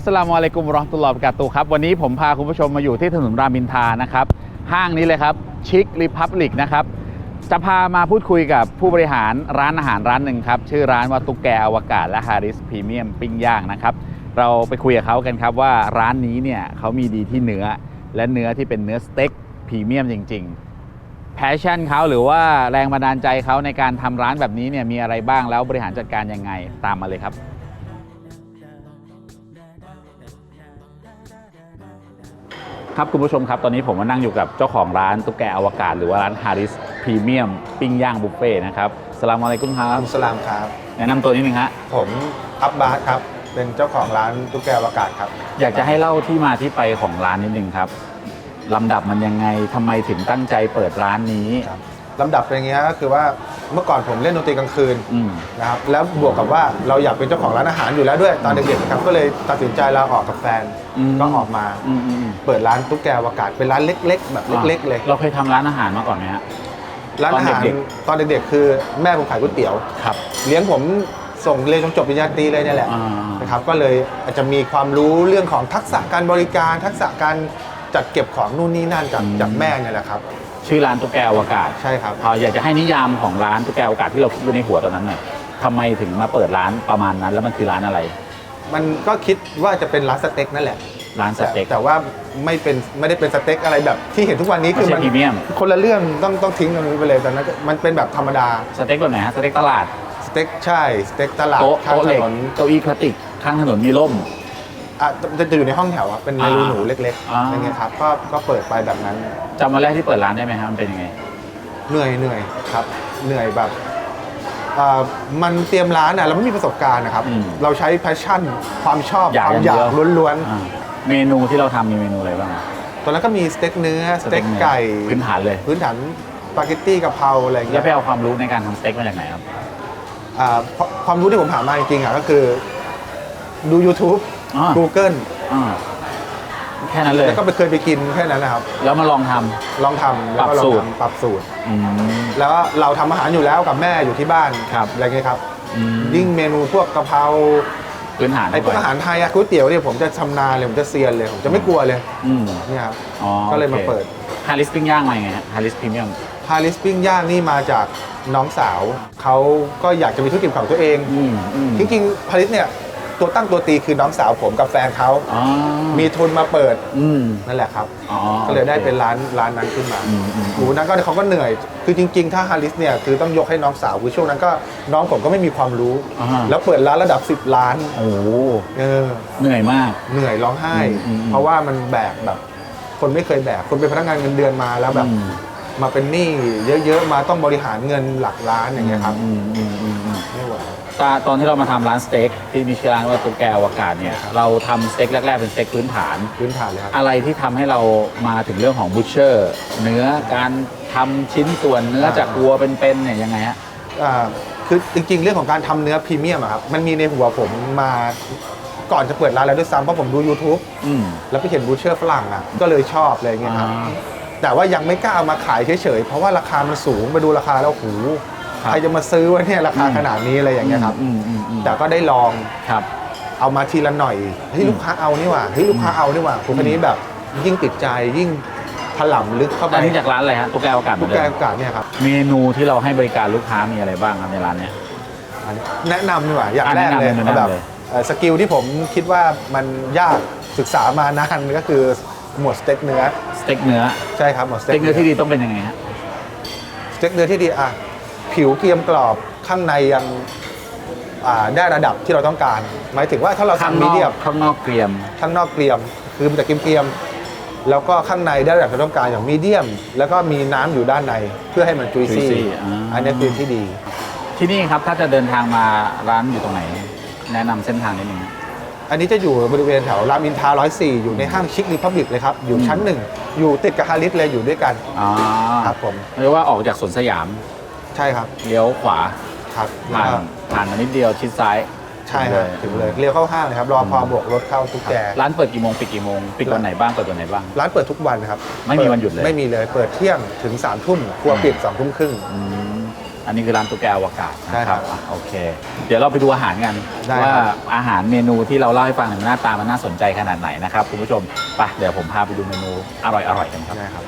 อัสลามุอะลัยกุมรอฮ์ตุลลอฮ์วะบกาตุฮ์ครับ วันนี้ผมพาคุณผู้ชมมาอยู่ที่ถนนรามินทานะครับ ห้างนี้เลยครับชิครีพับลิกนะครับ จะพามาพูดคุยกับผู้บริหารร้านอาหารร้านหนึ่งครับ ชื่อร้านว่าตุ๊กแกอวกาศและฮาริสพรีเมียมปิ้งย่างนะครับ เราไปคุยกับเขากันครับว่าร้านนี้เนี่ยเขามีดีที่เนื้อ และเนื้อที่เป็นเนื้อสเต็กพรีเมียมจริง ๆแพชชั่นเขาหรือว่าแรงบันดาลใจเขาในการทำร้านแบบนี้เนี่ยมีอะไรบ้างแล้วบริหารจัดการยังไงตามมาเลยครับ ครับคุณผู้ชมครับ ตอนนี้ผมมานั่งอยู่กับเจ้าของร้านตุ๊กแกอวกาศ หรือว่าร้านฮาริสพรีเมียมปิ้งย่างบุฟเฟ่ต์นะครับสลามอะไรกุ้งครับอัสสลามครับ แนะนำตัวนิดนึงฮะผมอับบาสครับ เป็นเจ้าของร้านตุ๊กแกอวกาศครับ อยากจะให้เล่าที่มาที่ไปของร้านนิดนึงครับลำดับมันยังไงทำไมถึงตั้งใจเปิดร้านนี้ ครับ ลำดับเป็นอย่างนี้ฮะก็คือว่าเมื่อก่อนผมเล่นดนตรีกลางคืนอืม นะครับแล้วบวกกับว่าเราอยากเป็นเจ้าของร้านอาหารอยู่แล้วด้วยตอนเด็กๆครับก็เลยตัดสินใจลาออกกับแฟนอืม ก็ออกมา อืมอืมอืมเปิดร้านตุ๊กแกอวกาศเป็นร้านเล็ก ๆ แบบเล็ก ๆ เลย เราเคยทำร้านอาหารมาก่อนไหมฮะ ร้านอาหารตอนเด็ก ตอนเด็กๆ คือแม่ผมขายก๋วยเตี๋ยว ครับ เลี้ยงผมส่งเรียนจนจบปริญญาตรีเลยเนี่ยแหละอ่านะครับก็เลยอาจจะมีความรู้เรื่องของทักษะการบริการ ทักษะการจัดเก็บของนู่นนี่นั่นจากจากแม่เนี่ยแหละครับ ชื่อร้านตุ๊กแกอวกาศใช่ครับพออยากจะให้นิยามของร้านตุ๊กแกอวกาศที่เราคิดไว้ในหัวตอนนั้นหน่อยทำไมถึงมาเปิดร้านประมาณนั้น แล้วมันคือร้านอะไร มันก็คิดว่าจะเป็นร้านสเต็กนั่นแหละร้านสแต่เต็ก แต่ว่าไม่เป็นไม่ได้เป็นสเต็กอะไรแบบที่เห็นทุกวันนี้ไม่คือใช่มันพรีเมียม คนละเรื่องต้องต้องทิ้งตรงนี้ไปเลยตอนนั้นมันเป็นแบบธรรมดาสเต็กแบบไหนฮะสเต็กตลาดสเต็กใช่สเต็กตลาดโต๊ะข้างโต๊ะถเหล็กนนเก้าอี้พลาสติกข้างถนนมีร่ม อะจะจะอยู่ในห้องแถวอะเป็นในรูอ่าหนูเล็กอ่าๆอย่างเงี้ยครับก็ก็เปิดไปแบบนั้น จำวันแรกที่เปิดร้านได้ไหมครับมันเป็นยังไง เหนื่อยเหนื่อยครับ เหนื่อยแบบเอ่อมันเตรียมร้านอะเราไม่มีประสบการณ์นะครับ อืมเราใช้แพชชั่นความชอบอยากความอยากอย่างเดียว ล้วนอ่าเมนูที่เราทำมีเมนูอะไรบ้างๆตอนนั้นก็มีสเต็กเนื้อสเต็กเนื้อไก่พื้นฐานเลย พื้นฐานสปาเกตตี้กะเพราอะไรอย่างแล้เงี้วยไปเอาความรู้ในการทำสเต็กมาจากไหนครับ อ่าเพราะความรู้ที่ผมหามาจริงๆอะก็คือ ดู YouTube อ่า Google อ่าแค่นั้นเลย แล้วก็ไปเคยไปกินแค่นั้นนะครับ แล้วมาลองทำ ลองทำแล้วก็ลปรับองสูตร ทำปรับสูตร อืม แล้วก็เราทำอาหารอยู่แล้วกับแม่อยู่ที่บ้านครับ อะไรเงี้ยครับ อืมยิ่งเมนูพวกกะเพราพื้นฐานไอ้พวกอาหารไทยอะก๋วยเตี๋ยวเนี่ยผมจะชำนาญเลยผมจะเซียนเลยผมจะไม่กลัวเลยอืมเนี่ยครับ อ๋อก็เลยมาโอคเปิด ฮาริสปิ้งย่างมายังไงฮะฮาริสพรีเมียมฮาริสปิ้งย่างนี่มาจากน้องสาว เขาก็อยากจะมีธุรกิจของตัวเอง อืมอืม จริงๆฮาริสเนี่ย ตัวตั้งตัวตีคือน้องสาวผมกับแฟนเขาอ๋อมีทุนมาเปิดอืม นั่นแหละครับ อ๋อก็เลยได้โอคเป็นร้านร้านนั้นขึ้นมาอืมอืม โอ้โหนั้นก็เขาก็เหนื่อย คือจริง ๆ ถ้าฮาริสเนี่ยคือต้องยกให้น้องสาวคือช่วงนั้นก็น้องผมก็ไม่มีความรู้ อ่า แล้วเปิดร้านระดับ 10 ล้านโอ้โหเออ เหนื่อยมาก เหนื่อยร้องไห้ อืมอืมอืมเพราะว่ามันแบกแบบ คนไม่เคยแบก คนเป็นพนักงานเงินเดือนมาแล้วแบบ อืม มาเป็นหนี้เยอะๆมาต้องบริหารเงินหลักล้านอย่างเงี้ยครับอืมอืมอืมอืมไม่ไหวตาตอนที่เรามาทำร้านสเต็กที่มีชื่อร้านว่าตุ๊กแกอวกาศเนี่ยเราทำสเต็กแรกๆเป็นสเต็กพื้นฐาน พื้นฐานเลยครับ อะไรที่ทำให้เรามาถึงเรื่องของบูชเชอร์เนื้อการทำชิ้นส่วนเนื้ออ่าจากวัวเป็นๆเนี่ยยังไงฮะ อ่าคือจริงๆ เรื่องของการทำเนื้อพรีเมียมอะครับมันมีในหัวผมมาก่อนจะเปิดร้านแล้วด้วยซ้ำเพราะผมดู YouTube อืม แล้วไปเห็นบูชเชอร์ฝรั่งอะก็เลยชอบอะไรเงี้ยครับอ่า แต่ว่ายังไม่กล้าเอามาขายเฉยๆ เพราะว่าราคามันสูงไปดูราคาแล้วโอ้โหครับใครจะมาซื้อวะเนี่ยราคาอืมขนาดนี้อะไรอย่างเงี้ยครับ อืมอืมอืมแต่ก็ได้ลองครับ เอามาทีละหน่อยเฮ้ยลูกค้าเอานี่หว่าเฮ้ยลูกค้าเอานี่หว่าคุณคนนี้แบบยิ่งติดใจยิ่งถล่ำลึกเข้าไปอันนี้จากร้านอะไรฮะตุ๊กแกอวกาศเหมืทุอกนแกเดิมโอกาสเนี่ยครับเมนูที่เราให้บริการลูกค้ามีอะไรบ้างครับในร้านเนี่ยอันนี้แนะนำดีกว่าอย่างอะแรกเลยแนะนำเลยเอาแบบแนะนำเลย เอ่อสกิลที่ผมคิดว่ามันยากศึกษามานานก็คือหมวดสเต็กเนื้อสเต็กเนื้อใช่ครับหมวดสสเต็เต็กกเนื้อที่ดีต้องเป็นยังไงฮะสเต็กเนื้อที่ดีอะผิวเกรียมกรอบข้างในยังอ่าได้ระดับที่เราต้องการ หมายถึงว่าถ้าเราข้างทำนมีอเดียกมข้างนอกเกรียม ข้างนอกเกรียม คือมันจะเกรียมๆแล้วก็ข้างในได้ระดับที่เราต้องการอย่างมีเดียม แล้วก็มีน้ำอยู่ด้านในเพื่อให้มันจุยซี่ juicy อ่า อันนี้คือที่ดี ที่นี่ครับถ้าจะเดินทางมาร้านอยู่ตรงไหน แนะนำเส้นทางนิดนึง อันนี้จะอยู่บริเวณแถวรามอินทรา104 อยู่ในห้างชิครีพับลิกเลยครับ อยู่ชั้นหนึ่ง อยู่ติดกับฮาริสเลยอยู่ด้วยกัน อ๋อครับผม เรียกว่าออกจากสวนสยาม ใช่ครับ เลี้ยวขวา ครับผ่านผ่านมานิดเดียวชิดซ้าย ใช่ครับถึงเลย เลี้ยวเข้าห้างเลยครับ รอพอบวกรถเข้าทุกแกร้านเปิดกี่โมงปิดกี่โมง ปิดวันไหนบ้างเปิดวันไหนบ้าง ร้านเปิดทุกวันครับ ไม่มีวันหยุดเลย ไม่มีเลย เปิดเที่ยงถึง3ามทุ่มครัวปิด2องทุ่มครึ่ง อืมอันนี้คือร้านตุ๊กแกอวกาศนะใช่ครับอะโอเค เดี๋ยวเราไปดูอาหารกันได้ว่าครับอาหารเมนูที่เราเล่าให้ฟังเนี่ยหน้าตามันน่าสนใจขนาดไหนนะครับคุณผู้ชมไปเดี๋ยวผมพาไปดูเมนูอร่อยๆกันครับ ได้ครับ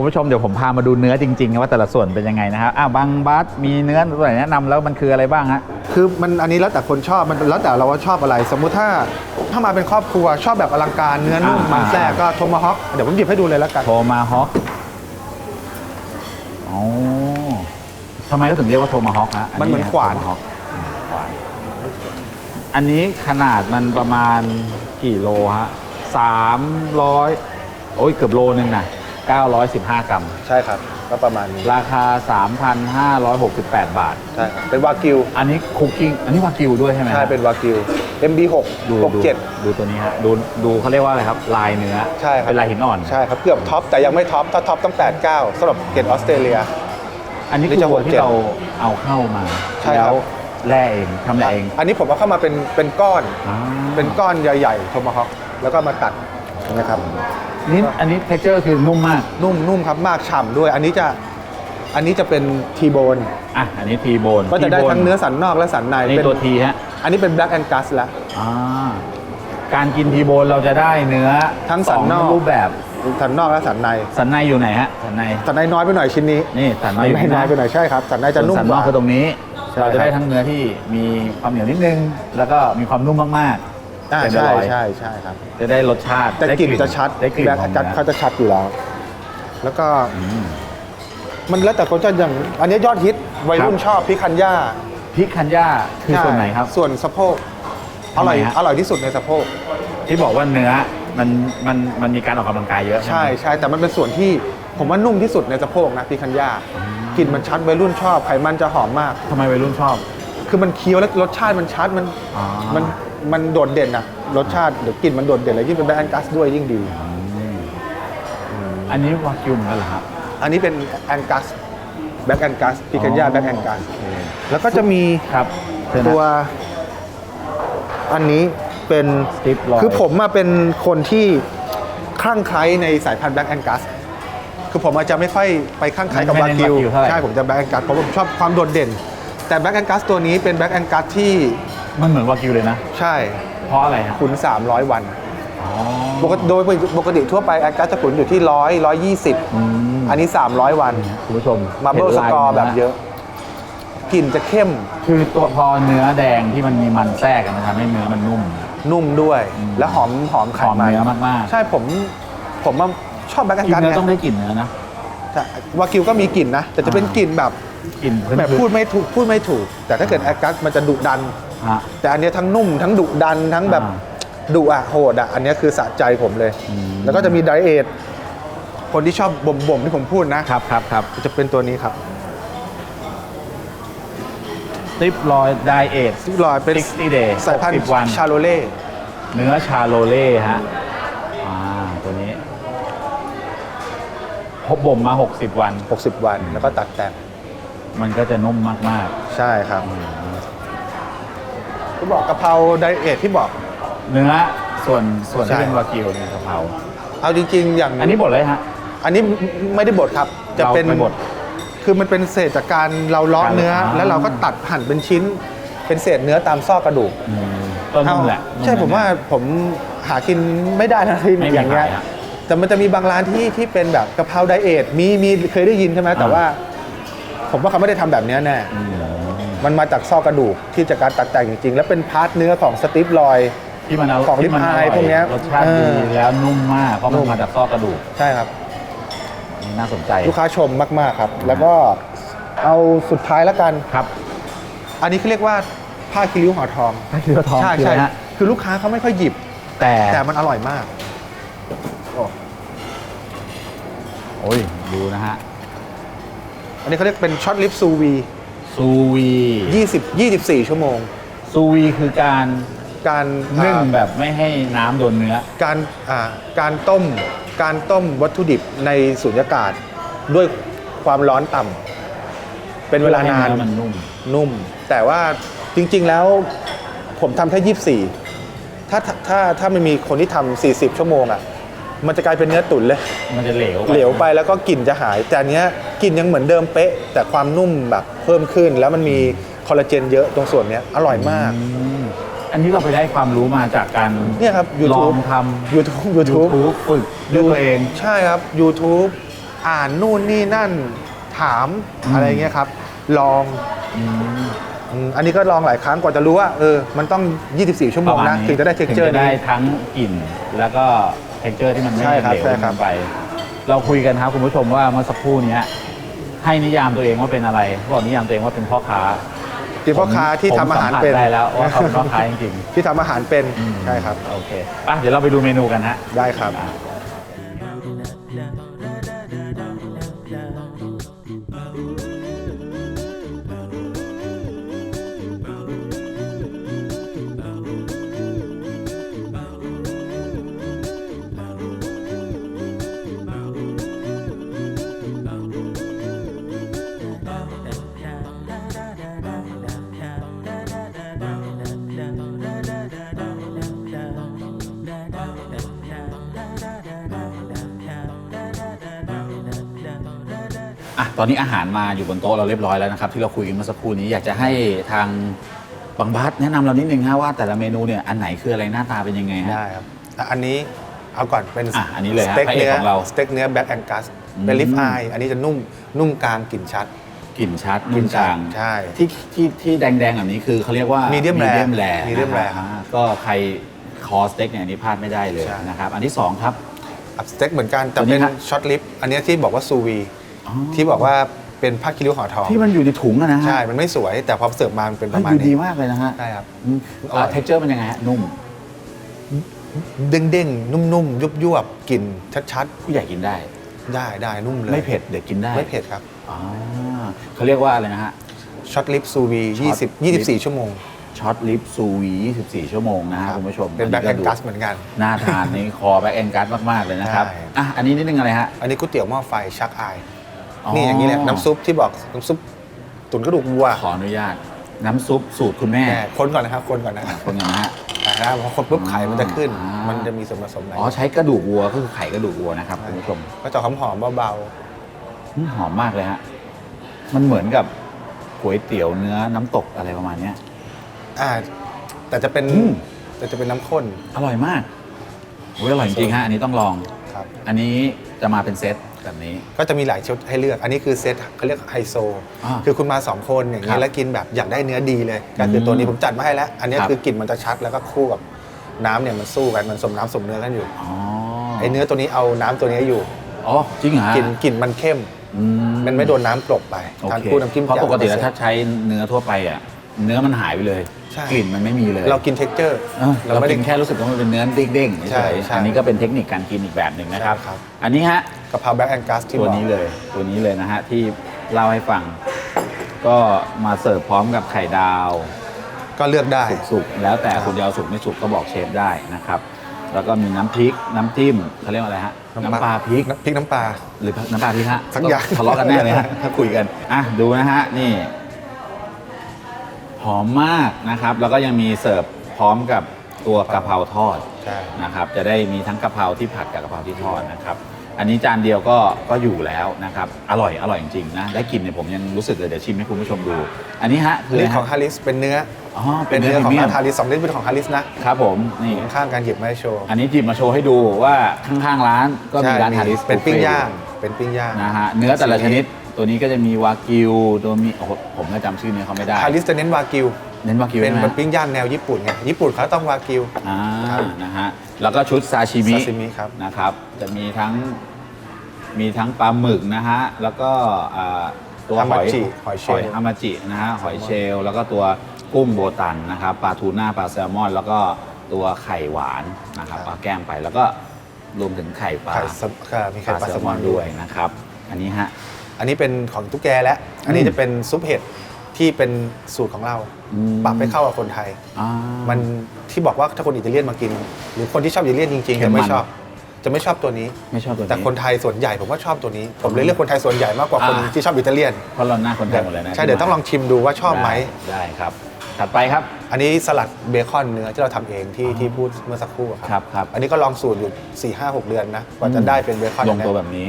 คุณผู้ชมเดี๋ยวผมพามาดูเนื้อจริงๆว่าแต่ละส่วนเป็นยังไงนะครับอ้าวบางบัสมีเนื้อตัวไหนแนะนำแล้วมันคืออะไรบ้างฮะ คือมันอันนี้แล้วแต่คนชอบมันแล้วแต่เราว่าชอบอะไร สมมุติถ้าถ้ามาเป็นครอบครัวชอบแบบอลังการเนื้อนุ่มอ่ามั มันแทรกก็โทมาฮอคเดี๋ยวผมหยิบให้ดูเลยแล้วกัน โทมาฮอคอ๋อทำไมเขาถึงเรียกว่าโทมาฮอคฮะมันเหมือนขวาน โทมาฮอคอืมขวาน อันนี้ขนาดมันประมาณกี่โลฮะสามร้อยโอ้ยเกือบโลนึงนะ 915 กรัม ใช่ครับก็ประมาณนี้ราคา 3,568 บาท ใช่ครับเป็นวากิวอันนี้คุกกิ้งอันนี้วากิวด้วยใช่ไหมฮะใช่เป็นวากิว MB6 ดูดู67ดูตัวนี้ฮะดูดูเขาเรียกว่าอะไรครับ ลายเนื้อใช่ครับเป็นลายหินอ่อน ใช่ครับเกือบท็อปแต่ยังไม่ท็อปถ้าท็อปต้อง 89สำหรับเกรดออสเตรเลีย อันนี้นี่คือจะวัวที่67เราเอาเข้ามาใช่ครับแล้วแล่เองทำแล่เองอันนี้ผมเอาเข้ามาเป็นเป็นก้อน อ่าเป็นก้อนใหญ่ๆโทมาฮอคแล้วก็มาตัดนะครับ นี่อันนี้เท็กเจอร์คือนุ่มมาก นุ่มนุ่มครับมากฉ่ำด้วย อันนี้จะอันนี้จะเป็นทีโบนอะอันนี้ทีโบนก็จะได้ทั้งเนื้อสันนอกและสันในนี่เป็นตัวทีฮะอันนี้เป็น black and gus แล้วอ่าการกินทีโบนเราจะได้เนื้อทั้งสันสอนอกรูปแบบสันนอกและสันใน สันในอยู่ไหนฮะสันในสันในน้อยไปหน่อยชิ้นนี้นี่สันในสันอยู่ในที่น้อยไปหน่อยใช่ครับสันในจะนุ่มสันกนอกว่าคือตรงนี้ใช่เราจะได้ครับทั้งเนื้อที่มีความเหนียวนิดนึง แล้วก็มีความนุ่มมากๆ อ่าเป็นใช่อร่อยใช่ใช่ครับ จะได้รสชาติแต่ได้กลิ่นจะชัดได้กลิ่นแบล็กของกัดเนื้อเขาจะชัดอยู่แล้ว แล้วก็อืมมันแล้วแต่คนจะอย่าง อันนี้ยอดฮิตวัยรุ่นครับชอบพิคันย่าพริกคันย่าคือส่วนไหนครับ ส่วนสะโพกอร่อยทำไมฮะ อร่อยที่สุดในสะโพก ที่บอกว่าเนื้อมันมันมันมีการออกกำลังกายเยอะใช่ใช่ไหมใช่แต่มันเป็นส่วนที่ผมว่านุ่มที่สุดในสะโพกนะพิคันย่ากลิ่นมันชัดวัยรุ่นชอบไขมันจะหอมมาก ทำไมวัยรุ่นชอบ คือมันเคี้ยวแล้วรสชาติมันชัดมัน อ๋อ มัน มันโดดเด่นอะรสชาติเดี๋ยวกลิ่นมันโดดเด่นเลยยิ่งเป็นแบล็กกัสด้วยยิ่งดี อันนี้วากิวเหมือนกันเหรอครับ อันนี้เป็นแอนกัสแบ็กแอนกัสพิคันย่าแบ็กแอนกัสโอเคแล้วก็จะมีครับเชิญนะ ตัวอันนี้เป็น Strip Loin คือผมมาเป็นคนที่คลั่งไคล้ในสายพันธุ์แบ็กแอนกัสคือผมอาจจะไม่ค่อยไปคลั่งไคล้กับไม่วาไม่กิวเน้น Wagyu เท่าไหร่ ใช่ผมจะแบ็กแอนกัสเพราะผมชอบความโดดเด่น แต่แบ็กแอนกัสตัวนี้เป็นแบ็กแอนกัสที่ มันเหมือนวากิวเลยนะ ใช่ เพราะอะไรฮะขุน 300 วันอ๋อปกติโดยปกติทั่วไปแอนกัสจะขุนอยู่ที่100 120อืมอันนี้ 300 วัน คุณผู้ชมมาเบิลห็นสลายกอร์นื้แบบเยอะกลิ่นจะเข้ม คือตัวพอเนื้อแดงที่มันมีมันแทรกอะมันทำให้เนื้อมันนุ่ม นุ่มด้วย อืม และหอมหอมไขหอมมันเนื้อมากๆใช่ผมผมว่าชอบแบ็กแอนกินกัสเนื้อไงต้องได้กลิ่นเนื้อนะใช่วากิวก็มีกลิ่นนะ แต่จะเป็นอ่า กลิ่นแบบ กลิ่นพื้นแบบพูดไม่ถูกพูดไม่ถูก แต่ถ้าเกิดแอกัสมันจะดุดัน ฮะแต่อันเนี้ยทั้งนุ่มทั้งดุดันทั้งแบบอ่าดุอะโหดอะอันเนี้ยคือสะใจผมเลย อืม แล้วก็จะมีไดเอทคนที่ชอบบ่มๆที่ผมพูดนะครับครับครับจะเป็นตัวนี้ครับติปลอยไดเอท ซิลอยเป็น 60 day สายพันธุ์60วัน ชาโลเล่ เนื้อชาโลเล่ฮะ อ่า ตัวนี้พบบ่มมา 60 วัน 60 วันแล้วก็ตัดแต่งมันก็จะนุ่มมากใช่ครับ ที่บอกกะเพราไดเอทที่บอกๆเนื้อส่วนส่วนที่ใช่เป็นวากิวเนี่ยกะเพราเอาจริง ๆ อย่างอันนี้บดเลยฮะ อันนี้ไม่ได้บดครับ จะเป็นเราไม่บด คือมันเป็นเศษจากการเราเลาะการเนื้อ อ่า แล้วเราก็ตัดหั่นเป็นชิ้น เป็นเศษเนื้อตามซอกกระดูกอืมต้นนุ่มแหละ ใช่ผมว่าผมหากินไม่ได้นะที่ไม่มีอย่างเงี้ยขายอะแต่มันจะมีบางร้านที่ที่เป็นแบบกะเพราไดเอทมีมีเคยได้ยินใช่ไหมแต่อ่า ว่า ผมว่าเขาไม่ได้ทำแบบเนี้ยแน่ อืม มันมาจากซอกกระดูกที่จากการตัดแต่งจริงๆ แล้วเป็นพาร์ทเนื้อของสติปลอย ที่มันเอาของที่มันริบอายร่พวกเนี้ยรสชาติเอดีอแล้วนุ่มมาก เพราะนุ่มันมมาจากซอกกระดูกใช่ครับนี่น่าสนใจ ลูกค้าชมมากๆครับ แล้วก็เอาสุดท้ายแล้วกัน ครับอันนี้เขาเรียกว่าผ้าคีริ้วห่อทองถ้าคือทองใช่คือใช่อะไรฮะคือลูกค้าเขาไม่ค่อยหยิบ แต่แต่มันอร่อยมาก โอ้ยดูนะฮะอันนี้เขาเรียกเป็นช็อตลิปซูวี ซูวี20 24 ชั่วโมง ซูวีคือการการนึ่งอ่าแบบไม่ให้น้ำโดนเนื้อ การอ่าการต้มการต้มวัตถุดิบในสุญญากาศด้วยความร้อนต่ำเป็นเวลานานให้อมันนุ่ม นุ่ม แต่ว่าจริงๆแล้วผมทำแค่ยี่สี่ถ้าถ้าถ้าถ้ามันมีคนที่ทำ40 ชั่วโมงอะ มันจะกลายเป็นเนื้อตุ๋นเลย มันจะเหลวเหลวไปแล้วก็กลิ่นจะหายแต่อันเนี้ยกลิ่นยังเหมือนเดิมเป๊ะ แต่ความนุ่มแบบเพิ่มขึ้น แล้วมันมีคอลลาเจนเยอะตรงส่วนเนี้ยอร่อยมาก อืมอันนี้เราไปได้ความรู้มาจากการเนี่ยครับ ลอ YouTube งทำ YouTube YouTube YouTube ฝึกด้วยตัวเองใช่ครับ YouTube อ่านนู่นนี่นั่นถามอืมอะไรเงี้ยครับ ลองอืม อืมอันนี้ก็ลองหลายครั้งกว่าจะรู้ว่าเออมันต้อง 24 ชั่วโมปงระมาณนะนี้ถึงจะได้เท็กเจอร์ถึงจะได้นี้ทั้งกลิ่นแล้วก็ เท็กเจอร์ที่มันไม่ใช่ครับเหลวใช่ครับ ลงไป เราคุยกันครับคุณผู้ชมว่าเมื่อสักครู่เนี้ยให้นิยามตัวเองว่าเป็นอะไรบอกนิยามตัวเองว่าเป็นพ่อค้าที่พ่อค้าที่ผมทำอาหารสัมผัสเป็นได้แล้วว่าเขาเป็นพ่อค้าจริงที่ทำอาหารเป็นๆอืมใช่ครับ โอเคป่ะเดี๋ยวเราไปดูเมนูกันฮะ ได้ครับ อะ ตอนนี้อาหารมาอยู่บนโต๊ะเราเรียบร้อยแล้วนะครับที่เราคุยกันเมื่อสักครู่นี้อยากจะให้ทางบางบัสแนะนำเรานิดนึงฮะว่าแต่ละเมนูเนี่ยอันไหนคืออะไรหน้าตาเป็นยังไงฮะ ได้ครับอะอันนี้เอาก่อนเป็นอะอันนี้เลยฮะสเต็กพระเอกเนื้อของเราสเต็กเนื้อแบ็กแองกัสอืม เป็นลิฟอายอันนี้จะนุ่มนุ่มกลางกลิ่นชัดกลิ่นชัดกลิ่นุ่นมชัจาดงใช่ ที่ที่ที่แดงๆแบบนี้คือเขาเรียกว่า Medium medium rare rare Medium นะ rare อ่าก็ใครคอสเต็กเนี่ยอันนี้พลาดไม่ได้เลยใช่ นะครับ อันที่สองครับ อับสเต็กเหมือนกันแต่ตัวนี้เป็นฮะช็อตลิฟอันนี้ที่บอกว่าซูวีอ๋อ ที่บอกว่าเป็นผ้าคิริ้วห่อทอง ที่มันอยู่ในถุงอะนะฮะใช่ มันไม่สวย แต่พอเสิร์ฟมามันเป็นปเฮ้ยระมาณดูดีนี้มากเลยนะฮะใช่ครับอืมอร่อย เท็กเจอร์มันยังไงฮะนุ่มเด้งเด้งๆนุ่มๆยุบยุบๆ กลิ่นชัดผู้ใหญ่กินได้ ๆ ได้ได้นุ่มเลยไม่เผ็ดเด็กกินได้ไม่เผ็ดครับอ๋อเขาเรียกว่าอะไรนะฮะ ช็อตลิฟซูวี Shot 20 lip 24 ชั่วโมงช็อตลิฟซูวี24 ชั่วโมงนะฮะคุณผู้ชมเป็นแบ็กแองกัสดูเหมือนกัน น่าทานในคอแบ็กแองกัสมาก ๆ เลยนะครับ ใช่ อะ อันนี้นิดนึงอะไรฮะ อันนี้ก๋วยเตี๋ยวหม้อไฟชักอายอ๋อ นี่อย่างนี้เลยน้ำซุปที่บอกน้ำซุปตุ๋นกระดูกวัวขออนุญาต น้ำซุปสูตรคุณแม่แม่คนก่อนนะครับ คนก่อนนะอะคนกันนะฮะนะครับพอคนปุ๊บไข่มันจะขึ้นอ่ามัมันจะมีส่วนผสมอะไรอ๋อใช้กระดูกวัวก็คือไข่กระดูกวัวนะครับคุณผู้ชมก็จะหอมหอมๆเบาอืมหอมมากเลยฮะมันเหมือนกับก๋วยเตี๋ยวเนื้อน้ำตกอะไรประมาณเนี้ยๆอ่าแต่จะเป็นอืมแต่จะเป็นน้ำข้นอร่อยมากโอ้ยอร่อยจริงๆฮะอันนี้ต้องลองครับ อันนี้จะมาเป็นเซต แบบนี้ ก็จะมีหลายชุดให้เลือก อันนี้คือเซตเขาเรียกไฮโซ อ่าคือคุณมา 2 คนอย่างครันี้บแล้วกินแบบอยากได้เนื้อดีเลย ก็คือตัวนี้ผมจัดมาให้แล้ว อันนี้ครับ คือกลิ่นมันจะชัดแล้วก็คู่กับน้ำเนี่ยมันสู้กันมันสมน้ำสมเนื้อกันอยู่ อ๋อไอ้เนื้อตัวนี้เอาน้ำตัวนี้อยู่อ๋อจริงเหรอฮะกลิ่นกลิ่นมันเข้ม อืมันไม่โดนน้ำกลบไปโอทานเคคู่น้ำจิ้มเพราะแจ่วปกติแล้วถ้าใช้เนื้อทั่วไปอะ เนื้อมันหายไปเลย ใช่ กลิ่นมันไม่มีเลยเรากินเท็กเจอร์ เออเราเราไม่ได้กินแค่รู้สึกว่ามันเป็นเนื้อเด้งๆใช่เฉยใช่ๆอันนี้ก็เป็นเทคนิคการกินอีกแบบหนึ่งนะครับ ใช่ครับ อันนี้ฮะ กะเพราแบ็กแองกัสที่ตัวบอกนี้เลยตัวนี้เลยนะฮะ ที่เล่าให้ฟัง ก็มาเสิร์ฟพร้อมกับไข่ดาวก็เลือกได้ สุกๆแล้วแต่ครับคุณจะเอาสุกไม่สุกก็บอกเชฟได้นะครับ แล้วก็มีน้ำพริกน้ำจิ้มเขาเรียกว่าอะไรฮะน้ำปลาพริกน้ำพริกน้ำปลา หรือน้ำปลาพริกฮะสักอย่างทะเลาะกันแน่เลยฮะถ้าคุยกัน อะดูนะฮะ นี่ หอมมากนะครับ แล้วก็ยังมีเสิร์ฟพร้อมกับตัวกะเพราทอดใช่ นะครับ จะได้มีทั้งกะเพราที่ผัดกับกะเพราที่ทอดนะครับ อันนี้จานเดียวก็ก็อยู่แล้วนะครับ อร่อยอร่อยจริงๆนะ ได้กลินเนี่ยผมยังรู้สึกเลยเดี๋ยวชิมให้คุณผู้ชมดู อันนี้ฮะคือันอนี้อะไรของฮะฮาริสเป็นเนื้ออ๋อเป็เป็นนเนื้เนื้ออของพรีเมียมฮาริสสองเล่มเป็นของฮาริสนะครับผมนี่ ข้างๆการหยิบมาให้โชว์อันนี้จิบมาโชว์ให้ดูว่าข้างๆร้านก็มีใช่ร้านฮาริสเป็นปิ้งย่างเป็นปิ้งย่างนะฮะเนื้อแต่ละชนิด ตัวนี้ก็จะมีวากิวตัวมีโอ้โหผมก็จำชื่อเนื้อเขาไม่ได้ฮาริสจะเน้นวากิว เน้นวากิวเป็นนะเป็นฮะปิ้งย่างแนวญี่ปุ่นไง ญี่ปุ่นเขาต้องวากิว อ่าครับนะฮะแล้วก็ชุดซาชิมิซาซิมิครับ นะครับ จะมีทั้งมีทั้งปลาหมึกนะฮะแล้วก็อ่าตัวหอยฮามาจิหอยเชลล์ ฮามาจินะฮะหอยเชลล์แล้วก็ตัวกุ้งโบตันนะครับปลาทูน่าปลาแซลมอน แล้วก็ตัวไข่หวานนะครับปลาแก้มไปแล้วก็รวมถึงไข่ปลา ไข่สมค่ะมีไข่ปลาแซลมอนด้ด้ววยยนะครับ อันนี้ฮะ อันนี้เป็นของตุ๊กแกแล้ว อันนี้อืมจะเป็นซุปเห็ดที่เป็นสูตรของเราอืมปรับให้เข้ากับคนไทยอ่ามันที่บอกว่าถ้าคนอิตาเลียนมากิน หรือคนที่ชอบอิตาเลียนจริงๆเค็จะมมันไม่ชอบ จะไม่ชอบตัวนี้ ไม่ชอบตัวนี้แต่คนไทยส่วนใหญ่ผมว่าชอบตัวนี้ ผมเลยเลือกคนไทยส่วนใหญ่มากกว่าคนอ่าที่ชอบอิตาเลียน เพราะเราหน้าคนไทยหมดเลยนะ ใช่ เดี๋ยวต้องลองชิมดูว่าชอบไหมด้ได้ครับ ถัดไปครับ อันนี้สลัดเบคอนเนื้อที่เราทำเองที่ที่พูดเมื่อสักครู่อะครับ ครับ อันนี้ก็ลองสูตรอยู่4ี่ห้าหกเดือนนะ กว่าจะได้เป็นเบคอนลงตัวอัแบบนี้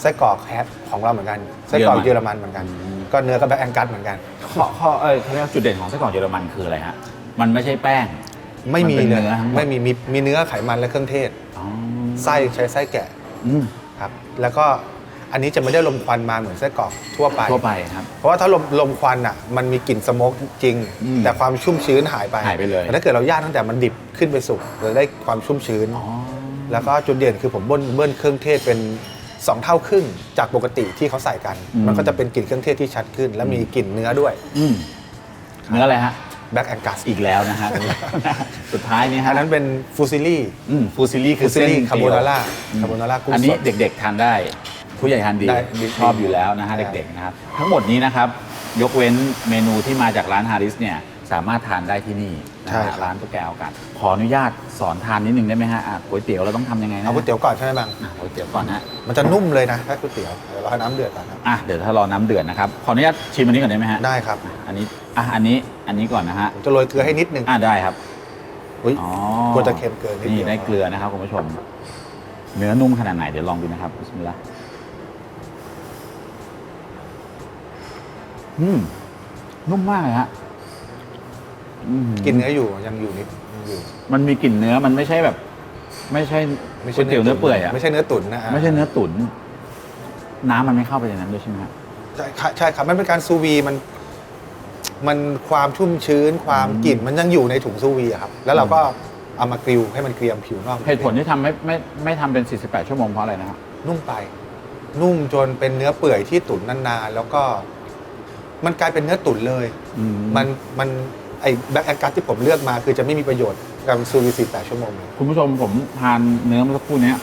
ไส้กรอกแฮทของเราเหมือนกันไส้กรอกเยเยออรรมัมันนเหมือนกัน ก็เนื้อก็แบ็กแองกัสเหมือนกัน ข้อข้อเอ้ยเขาเรียกว่าจุดเด่นของไส้กรอกเยอรมันคืออะไรฮะ มันไม่ใช่แป้งไม่มีนเป็นเลยเนื้อทั้งหมดไม่มีมีมีเนื้อไขมันและเครื่องเทศ อ๋อไส้ใช้ไส้แกะอืมครับแล้วก็อันนี้จะไม่ได้ลมควันมาเหมือนไส้กรอกทั่วไป ทั่วไปครับ เพราะว่าถ้าลมลมควันอะมันมีกลิ่นสโมกจริง อืมแต่ความชุ่มชื้นหายไปหายไปเลย แต่ถ้าเกิดเราย่างตั้งแต่มันดิบขึ้นไปสุกเราได้ความชุ่มชื้น อ๋อ แล้วก็จุดเด่นคือผมเบิ้ลเบิ้ลเครื่องเทศเป็น 2 เท่าครึ่งจากปกติที่เขาใส่กันอืมมันก็จะเป็นกลิ่นเครื่องเทศที่ชัดขึ้น และมีกลิ่นเนื้อด้วยอืมเนื้ออะไรฮะแบ็กแองกัสอีกแล้วนะฮะ สุดท้ายนี้ฮะอันนั้นเป็นฟูซิลี่อืมฟูซิลี่คืฟูอซิเส้นลี่คาโบนาร่าอืมคาโบนาร่ากุ้งอันนี้สดเด็ก ๆ ทานได้ ผู้ใหญ่ทานดีได้ดีชอบอยู่แล้วนะฮะใช่เด็กๆนะครับ ทั้งหมดนี้นะครับ ยกเว้นเมนูที่มาจากร้านฮาริสเนี่ย สามารถทานได้ที่นี่นะใช่ฮะครับร้านตุ๊กแกเอากันขออนุญาตสอนทานนิดนึงได้ไหมฮะอะก๋วยเตี๋ยวเราต้องทำยังไงนะเอาก๋วยเตี๋ยวก่อนใช่ไหมบังอะก๋วยเตี๋ยวก่อนนะมันจะนุ่มเลยนะถ้าก๋วยเตี๋ยวเดี๋ยวเราให้น้ำเดือดก่อนครับอะเดี๋ยวถ้ารอน้ำเดือดนะครับขออนุญาตชิมอันนี้ก่อนได้ไหมฮะได้ครับอันนี้อะอันนี้อันนี้ก่อนนะฮะผมจะโรยเกลือให้นิดนึงอะได้ครับอุ๊ยอ๋อกลัวจะเค็มเกินนิดเดียวนี่ได้เกลือนะครับคุณผู้ชม เนื้อนุ่มขนาดไหนเดี๋ยวลองดูนะครับบิสมิลลาห์อืมนุ่มมากเลยฮะอืม กินเนื้ออยู่ยังอยู่นิดยังอยู่มันมีกลิ่นเนื้อมันไม่ใช่แบบ ไม่ใช่ก๋วยเตี๋ยวเนื้อเปื่อยอะไม่ใช่เนื้อตุ๋นนะฮะไม่ใช่เนื้อตุ๋นน้ำมันไม่เข้าไปในนั้นด้วยใช่ไหมครับใช่ครับใช่ครับมันเป็นการซูวีมัน มันความชุ่มชื้นความอืมกลิ่นมันยังอยู่ในถุงซูวีอะครับ แล้วเราก็เอามากริลให้มันเกรียมผิวนอกเหตุผลที่ทำไม่ไม่ไม่ทำเป็น 48 ชั่วโมงเพราะอะไรนะครับนุ่มไป นุ่มจนเป็นเนื้อเปื่อยที่ตุ๋นนานๆแล้วก็ มันกลายเป็นเนื้อตุ๋นเลยมันมัน ไอ้แบ็กแอนกัสที่ผมเลือกมา คือจะไม่มีประโยชน์กับซูวี48ชั่วโมงเลยคุณผู้ชมผมทานเนื้อเมื่อสักครู่เนี้ย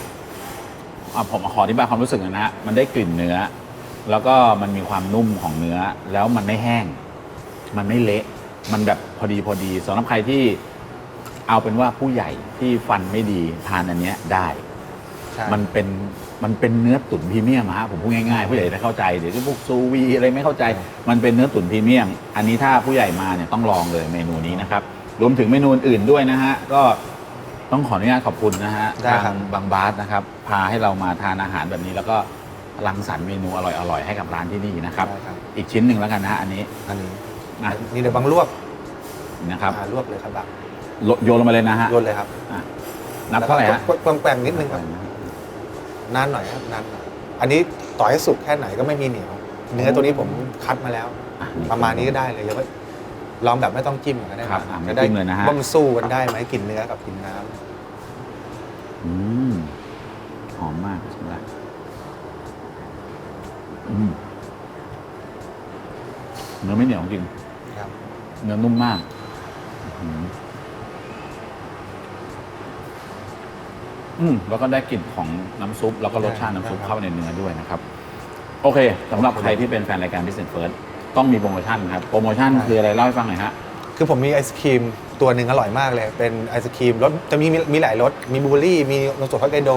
อะผมขออธิบายความรู้สึกหน่อยนะฮะมันได้กลิ่นเนื้อ แล้วก็มันมีความนุ่มของเนื้อ แล้วมันไม่แห้ง มันไม่เละ มันแบบพอดีพอดีสำหรับใครที่เอาเป็นว่าผู้ใหญ่ที่ฟันไม่ดีทานอันเนี้ยได้ ใช่ มันเป็น มันเป็นเนื้อตุ๋นพรีเมียมอะฮะผมพูดง่ายๆผู้ใหญ่จะเข้าใจเดี๋ยวจะพวกซูวีอะไรไม่เข้าใจ มันเป็นเนื้อตุ๋นพรีเมียม อันนี้ถ้าผู้ใหญ่มาเนี่ยต้องลองเลยเมนูนี้นะครับรวมถึงเมนูอื่นๆด้วยนะฮะก็ต้องขออนุญาตขอบคุณนะฮะได้ทาครังบบางบาสนะครับ พาให้เรามาทานอาหารแบบนี้ แล้วก็รังสรรค์เมนูอร่อยๆให้กับร้านที่นี่นะครับ ได้ครับอีกชิ้นหนึ่งแล้วกันนะฮะอันนี้อันนี้อะนี่เดี๋ยวบังลวกนะครับอ่าลวกเลยครับบังโยนลงมาเลยนะฮะโยนเลยครับอะนับเท่าไหร่ฮะแล้วก็แกว่งๆนิดนึงครับ นานหน่อยครับนานหน่อยอันนี้ต่อให้สุกแค่ไหนก็ไม่มีเหนียว เนื้อตัวนี้ผมคัดมาแล้วอะประมาณนี้ก็ได้เลยเดี๋ยวก็ลองแบบไม่ต้องจิ้มก็ได้ครับอะไม่จะได้จิ้มเลยนะฮะว่ามันสู้กันได้ไหมกลินเนื้อกับกลินน้ำ อืมหอมมากใช่ไหมอืมเนื้อไม่เหนียวจริงครับ เนื้อนุ่มมากอื้อหือ อืมแล้วก็ได้กลิ่นของน้ำซุป แล้วก็รสชาติน้ำซุปเข้าไปในเนื้อด้วยนะครับ โอเคสำหรับใครที่เป็นแฟนรายการ Business First ต้องมีโปรโมชั่นครับ โปรโมชั่นคืออะไรเล่าให้ฟังหน่อยฮะ คือผมมีไอศครีมตัวหนึ่งอร่อยมากเลย เป็นไอศครีมรสจะมีมีมีหลายรสมีบลูเบอร์รี่ มีนมสดฮอกไกโด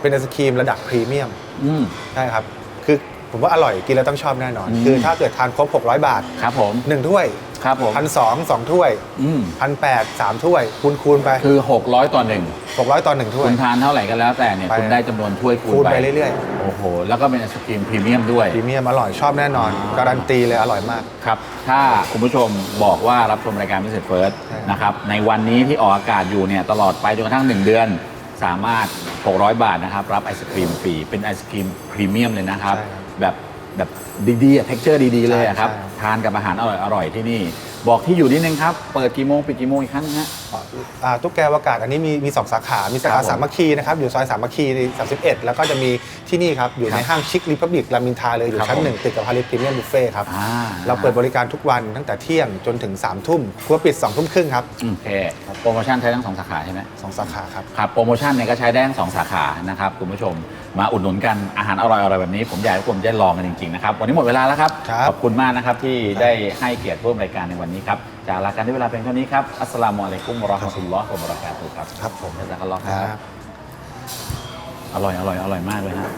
เป็นไอศครีมระดับพรีเมียม อืม ใช่ครับ คือผมว่าอร่อยกินแล้วต้องชอบแน่นอน อืม คือถ้าเกิดทานครบ 600 บาทครับผม 1ถ้วย ครับผมพันสองสองถ้วยอืมพันแปดสามถ้วยคูณคูณไปคือ 600ต่อหนึ่ง600ต่อหนึ่งถ้วย คุณทานเท่าไหร่ก็แล้วแต่เนี่ยไป คุณได้จำนวนถ้วยคูคูณณไปไปเรื่อยโอ้โห แล้วก็เป็นไอศครีมพรีเมียมด้วย ๆพรีเมียมอร่อยชอบแน่นอนอ่าการันตีเลยอร่อยมาก ครับ ถ้าคุณผู้ชมบอกว่ารับชมรายการ Business First ใช่ครับนะครับ ในวันนี้ที่ออกอากาศอยู่เนี่ยตลอดไปจนกระทั่ง 1 เดือน สามารถ 600 บาทนะครับ รับไอศครีมฟรี เป็นไอศครีมพรีเมียมเลยนะครับใช่ครับแบบ แบบดีๆอะเท็กเจอร์ดีๆ เลยอะครับ ใช่ใช่ทานกับอาหารอร่อยๆที่นี่ บอกที่อยู่นิดนึงครับ เปิดกี่โมงปิดกี่โมงอีกครั้งนะฮะ อ่าตุ๊กแกวากาศอันนี้มีมีสองสาขา มีสาครัขาบผมสามัคคีนะครับอยู่ซอยสามัคคี31แล้วก็จะมีที่นี่ครับ อยู่ในห้างชิครีพับลิกรามินทราเลยอยู่ครับชั้นผมหนึ่งติดกับฮาริพรีเมียมบุฟเฟ่ครับ อ่า เราเปิดบริการทุกวันตั้งแต่เที่ยงจนถึง3ามทุ่มครัวปิด2องทุ่มครึ่งครับโอเคโปรโมชั่นใช้ทั้งสองสาขาใช่ไหม สองสาขาครับ ครับโปรโมชั่นเนี่ยก็ใช้ได้ทั้งสองสาขานะครับคุณผู้ชม มาอุดหนุนกันอาหารอร่อยๆแบบนี้ ผมอยากให้คุณได้ลองกันจริงๆนะครับวันนี้หมดเวลาแล้วครับครับ ขอบคุณมากนะครับที่ได้ให้เกียรติร่วมรายการในวันนี้ครับจากลากันด้วยเวลาเพียงเท่านี้ครับอัสสลามุอะลัยกุมวะเราะห์มะตุลลอฮ์วะบะเราะกาตุฮ์ครับครับผมจะสักอัลลอฮ์คครัรับ บ อร่อยอร่อยอร่อยมากเลยฮะ